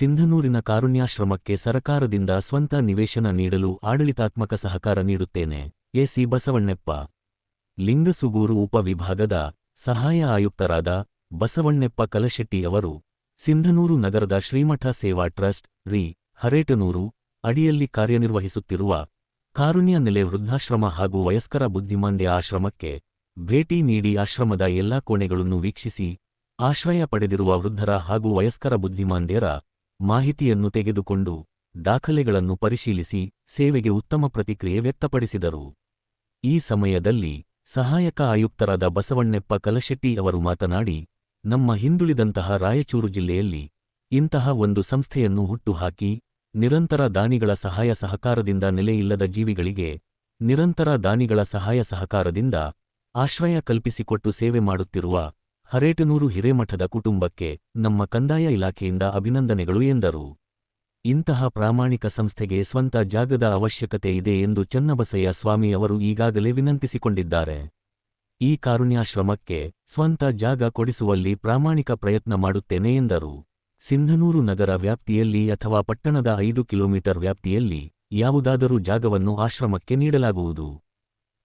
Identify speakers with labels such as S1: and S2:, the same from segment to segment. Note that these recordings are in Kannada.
S1: ಸಿಂಧನೂರಿನ ಕಾರುಣ್ಯಾಶ್ರಮಕ್ಕೆ ಸರಕಾರದಿಂದ ಸ್ವಂತ ನಿವೇಶನ ನೀಡಲು ಆಡಳಿತಾತ್ಮಕ ಸಹಕಾರ ನೀಡುತ್ತೇನೆ. ಎಸಿ ಬಸವಣ್ಣೆಪ್ಪ. ಲಿಂಗಸುಗೂರು ಉಪವಿಭಾಗದ ಸಹಾಯ ಆಯುಕ್ತರಾದ ಬಸವಣ್ಣೆಪ್ಪ ಕಲಶೆಟ್ಟಿ ಅವರು ಸಿಂಧನೂರು ನಗರದ ಶ್ರೀಮಠ ಸೇವಾ ಟ್ರಸ್ಟ್, ರಿ. ಹರೇಟನೂರು ಅಡಿಯಲ್ಲಿ ಕಾರ್ಯನಿರ್ವಹಿಸುತ್ತಿರುವ ಕಾರುಣ್ಯ ನೆಲೆ ವೃದ್ಧಾಶ್ರಮ ಹಾಗೂ ವಯಸ್ಕರ ಬುದ್ಧಿಮಾಂದ್ಯ ಆಶ್ರಮಕ್ಕೆ ಭೇಟಿ ನೀಡಿ ಆಶ್ರಮದ ಎಲ್ಲಾ ಕೋಣೆಗಳನ್ನು ವೀಕ್ಷಿಸಿ, ಆಶ್ರಯ ಪಡೆದಿರುವ ವೃದ್ಧರ ಹಾಗೂ ವಯಸ್ಕರ ಬುದ್ಧಿಮಾಂದ್ಯರ ಮಾಹಿತಿಯನ್ನು ತೆಗೆದುಕೊಂಡು ದಾಖಲೆಗಳನ್ನು ಪರಿಶೀಲಿಸಿ ಸೇವೆಗೆ ಉತ್ತಮ ಪ್ರತಿಕ್ರಿಯೆ ವ್ಯಕ್ತಪಡಿಸಿದರು. ಈ ಸಮಯದಲ್ಲಿ ಸಹಾಯಕ ಆಯುಕ್ತರಾದ ಬಸವಣ್ಣೆಪ್ಪ ಕಲಶೆಟ್ಟಿ ಅವರು ಮಾತನಾಡಿ, ನಮ್ಮ ಹಿಂದುಳಿದಂತಹ ರಾಯಚೂರು ಜಿಲ್ಲೆಯಲ್ಲಿ ಇಂತಹ ಒಂದು ಸಂಸ್ಥೆಯನ್ನು ಹುಟ್ಟುಹಾಕಿ ನಿರಂತರ ದಾನಿಗಳ ಸಹಾಯ ಸಹಕಾರದಿಂದ ನೆಲೆಯಿಲ್ಲದ ಜೀವಿಗಳಿಗೆ ನಿರಂತರ ದಾನಿಗಳ ಸಹಾಯ ಸಹಕಾರದಿಂದ ಆಶ್ರಯ ಕಲ್ಪಿಸಿಕೊಟ್ಟು ಸೇವೆ ಮಾಡುತ್ತಿರುವ ಹರೇಟನೂರು ಹಿರೇಮಠದ ಕುಟುಂಬಕ್ಕೆ ನಮ್ಮ ಕಂದಾಯ ಇಲಾಖೆಯಿಂದ ಅಭಿನಂದನೆಗಳು ಎಂದರು. ಇಂತಹ ಪ್ರಾಮಾಣಿಕ ಸಂಸ್ಥೆಗೆ ಸ್ವಂತ ಜಾಗದ ಅವಶ್ಯಕತೆ ಇದೆ ಎಂದು ಚನ್ನಬಸಯ್ಯ ಸ್ವಾಮಿ ಅವರು ಈಗಾಗಲೇ ವಿನಂತಿಸಿಕೊಂಡಿದ್ದಾರೆ. ಈ ಕಾರುಣ್ಯಾಶ್ರಮಕ್ಕೆ ಸ್ವಂತ ಜಾಗ ಕೊಡಿಸುವಲ್ಲಿ ಪ್ರಾಮಾಣಿಕ ಪ್ರಯತ್ನ ಮಾಡುತ್ತೇನೆ ಎಂದರು. ಸಿಂಧನೂರು ನಗರ ವ್ಯಾಪ್ತಿಯಲ್ಲಿ ಅಥವಾ ಪಟ್ಟಣದ ಐದು ಕಿಲೋಮೀಟರ್ ವ್ಯಾಪ್ತಿಯಲ್ಲಿ ಯಾವುದಾದರೂ ಜಾಗವನ್ನು ಆಶ್ರಮಕ್ಕೆ ನೀಡಲಾಗುವುದು.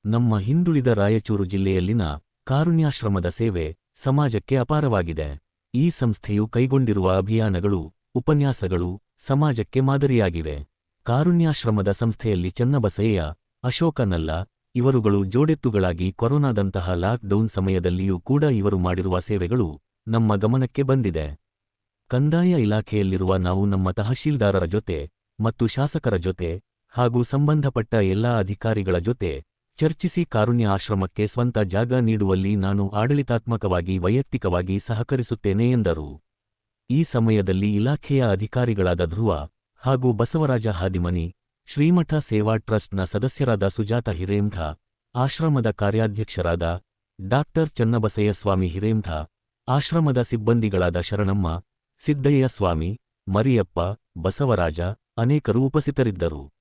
S1: ನಮ್ಮ ಹಿಂದುಳಿದ ರಾಯಚೂರು ಜಿಲ್ಲೆಯಲ್ಲಿನ ಕಾರುಣ್ಯಾಶ್ರಮದ ಸೇವೆ ಸಮಾಜಕ್ಕೆ ಅಪಾರವಾಗಿದೆ. ಈ ಸಂಸ್ಥೆಯು ಕೈಗೊಂಡಿರುವ ಅಭಿಯಾನಗಳು, ಉಪನ್ಯಾಸಗಳು ಸಮಾಜಕ್ಕೆ ಮಾದರಿಯಾಗಿವೆ. ಕಾರುಣ್ಯಾಶ್ರಮದ ಸಂಸ್ಥೆಯಲ್ಲಿ ಚನ್ನಬಸಯ್ಯ, ಅಶೋಕನಲ್ಲ, ಇವರುಗಳು ಜೋಡೆತ್ತುಗಳಾಗಿ ಕೊರೋನಾದಂತಹ ಲಾಕ್ಡೌನ್ ಸಮಯದಲ್ಲಿಯೂ ಕೂಡ ಇವರು ಮಾಡಿರುವ ಸೇವೆಗಳು ನಮ್ಮ ಗಮನಕ್ಕೆ ಬಂದಿದೆ. ಕಂದಾಯ ಇಲಾಖೆಯಲ್ಲಿರುವ ನಾವು ನಮ್ಮ ತಹಶೀಲ್ದಾರರ ಜೊತೆ ಮತ್ತು ಶಾಸಕರ ಜೊತೆ ಹಾಗೂ ಸಂಬಂಧಪಟ್ಟ ಎಲ್ಲಾ ಅಧಿಕಾರಿಗಳ ಜೊತೆ ಚರ್ಚಿಸಿ ಕಾರುಣ್ಯ ಆಶ್ರಮಕ್ಕೆ ಸ್ವಂತ ಜಾಗ ನೀಡುವಲ್ಲಿ ನಾನು ಆಡಳಿತಾತ್ಮಕವಾಗಿ ವೈಯಕ್ತಿಕವಾಗಿ ಸಹಕರಿಸುತ್ತೇನೆ ಎಂದರು. ಈ ಸಮಯದಲ್ಲಿ ಇಲಾಖೆಯ ಅಧಿಕಾರಿಗಳಾದ ಧ್ರುವ ಹಾಗೂ ಬಸವರಾಜ ಹಾದಿಮನಿ, ಶ್ರೀಮಠ ಸೇವಾ ಟ್ರಸ್ಟ್ನ ಸದಸ್ಯರಾದ ಸುಜಾತ ಹಿರೇಂಠ ಆಶ್ರಮದ ಕಾರ್ಯಾಧ್ಯಕ್ಷರಾದ ಡಾಕ್ಟರ್ ಚನ್ನಬಸಯ್ಯಸ್ವಾಮಿ ಹಿರೇಂಠ ಆಶ್ರಮದ ಸಿಬ್ಬಂದಿಗಳಾದ ಶರಣಮ್ಮ, ಸಿದ್ದಯ್ಯ ಸ್ವಾಮಿ, ಮರಿಯಪ್ಪ, ಬಸವರಾಜ ಅನೇಕರು ಉಪಸ್ಥಿತರಿದ್ದರು.